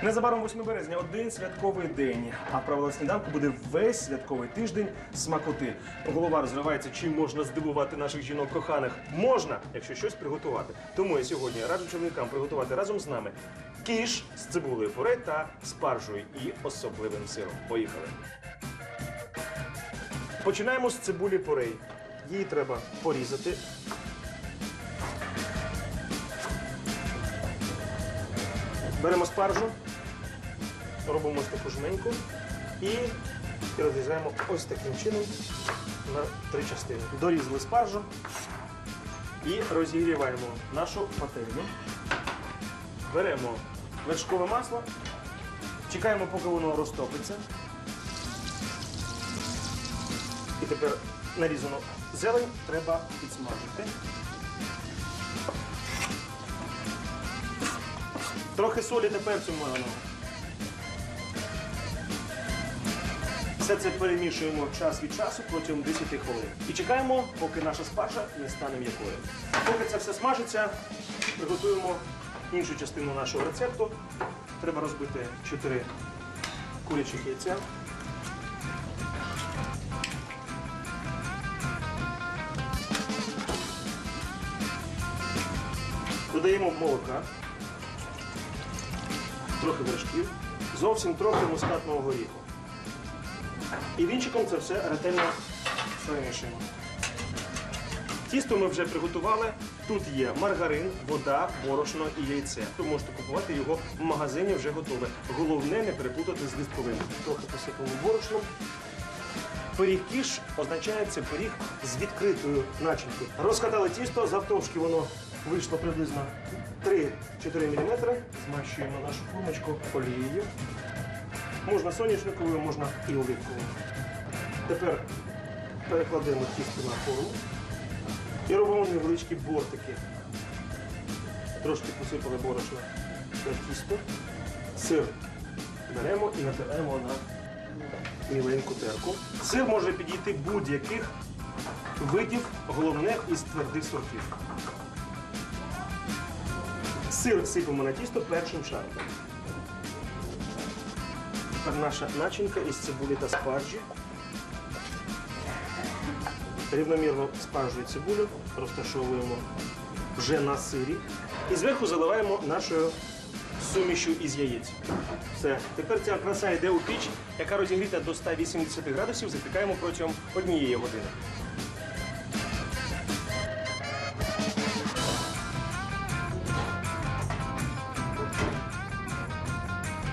Незабаром 8 березня один святковий день. А правило сніданку буде весь святковий тиждень смакоти. Голова розривається, чим можна здивувати наших жінок коханих. Можна, якщо щось приготувати. Тому я сьогодні раджу чоловікам приготувати разом з нами кіш з цибулею пюре та спаржею і особливим сиром. Поїхали. Починаємо з цибулі порей. Її треба порізати. Беремо спаржу, робимо ось таку жменьку і розрізаємо ось таким чином на три частини. Дорізали спаржу і розігріваємо нашу пательню. Беремо вершкове масло, чекаємо, поки воно розтопиться. І тепер нарізану зелень треба підсмажити. Трохи солі та перцю меленого. Все це перемішуємо час від часу протягом 10 хвилин. І чекаємо, поки наша спаржа не стане м'якою. Поки це все смажиться, приготуємо іншу частину нашого рецепту. Треба розбити 4 курячих яйця. Додаємо молока, трохи вершків, зовсім трохи мускатного горіху. І вінчиком це все ретельно перемішуємо. Тісто ми вже приготували. Тут є маргарин, вода, борошно і яйце. Ви можете купувати його в магазині вже готове. Головне не переплутати з листковим. Трохи посипаємо борошном. Пиріг кіш означає це пиріг з відкритою начинкою. Розкатали тісто, завтовшки воно вийшло приблизно 3-4 мм. Змащуємо нашу формочку олією. Можна соняшниковою, можна і оливковою. Тепер перекладемо тісто на форму і робимо невеличкі бортики. Трошки посипали борошна на тісто. Сир беремо і натираємо на міленьку терку. Сир може підійти будь-яких видів, головне із твердих сортів. Сир сипемо на тісто першим шаром. Тепер наша начинка із цибулі та спаржі. Рівномірно спаржу і цибулю розташовуємо вже на сирі. І зверху заливаємо нашою сумішю із яєць. Все. Тепер ця краса йде у піч, яка розігріта до 180 градусів, запікаємо протягом однієї години.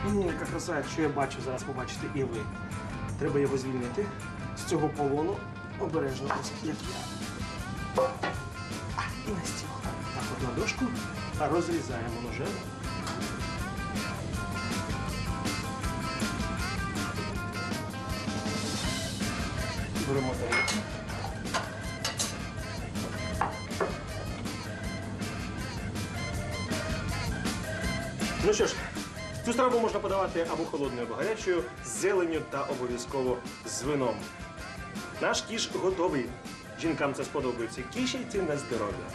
М, Яка краса, якщо я бачу, зараз побачите і ви. Треба його звільнити з цього полону. Обережно, ось як я. І на стіл. Так, от на дошку. Розрізаємо ножем. Беремо тарілку. Ну що ж, цю страву можна подавати або холодною, або гарячою, з зеленню та обов'язково з вином. Наш кіш готовий. Жінкам це сподобається. Кіші на здоров'я.